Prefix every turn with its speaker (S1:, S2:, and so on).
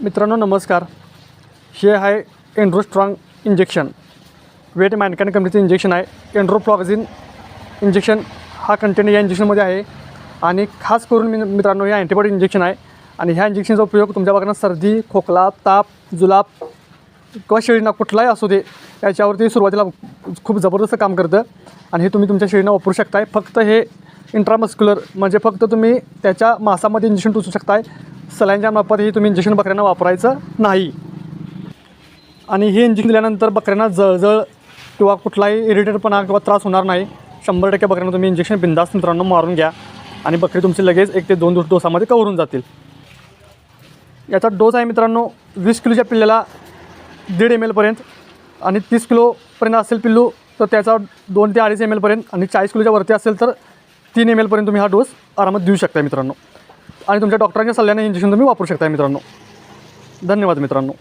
S1: मित्रांनो नमस्कार. हे आहे एन्ड्रो स्ट्रॉंग इंजेक्शन वेट मॅनकॅन कंपनीचं इंजेक्शन आहे. एन्ड्रोफ्लॉक्झिन इंजेक्शन हा कंटेंट या इंजेक्शनमध्ये आहे. आणि खास करून मी मित्रांनो हे अँटीबायोटिक इंजेक्शन आहे. आणि ह्या इंजेक्शनचा उपयोग तुमच्या बघा सर्दी खोकला ताप जुलाब किंवा शेळीना कुठलाही असू दे याच्यावरती सुरुवातीला खूप जबरदस्त काम करतं. आणि हे तुम्ही तुमच्या शेळीना वापरू शकताय. फक्त हे इंट्रामस्क्युलर म्हणजे फक्त तुम्ही त्याच्या मासामध्ये इंजेक्शन टोचू शकताय. सलाईनच्या मापात हे तुम्ही इंजेक्शन बकऱ्यांना वापरायचं नाही. आणि हे इंजेक्शन दिल्यानंतर बकऱ्यांना जळजळ किंवा कुठलाही इरिटेटपणा किंवा त्रास होणार नाही. शंभर टक्के बकऱ्यांना तुम्ही इंजेक्शन बिंदास मित्रांनो मारून घ्या. आणि बकरी तुमची लगेच एक ते दोन दिवस डोसामध्ये कवरून जातील. याचा डोस आहे मित्रांनो वीस किलोच्या पिल्ल्याला दीड एम एलपर्यंत आणि तीस किलोपर्यंत असेल पिल्लू तर त्याचा दोन ते अडीच एम एलपर्यंत आणि चाळीस किलोच्या वरती असेल तर तीन एम एलपर्यंत तुम्ही हा डोस आरामात देऊ शकता मित्रांनो. आणि तुमच्या डॉक्टरांच्या सल्ल्याने इंजेक्शन तुम्ही वापरू शकता मित्रांनो. धन्यवाद मित्रांनो.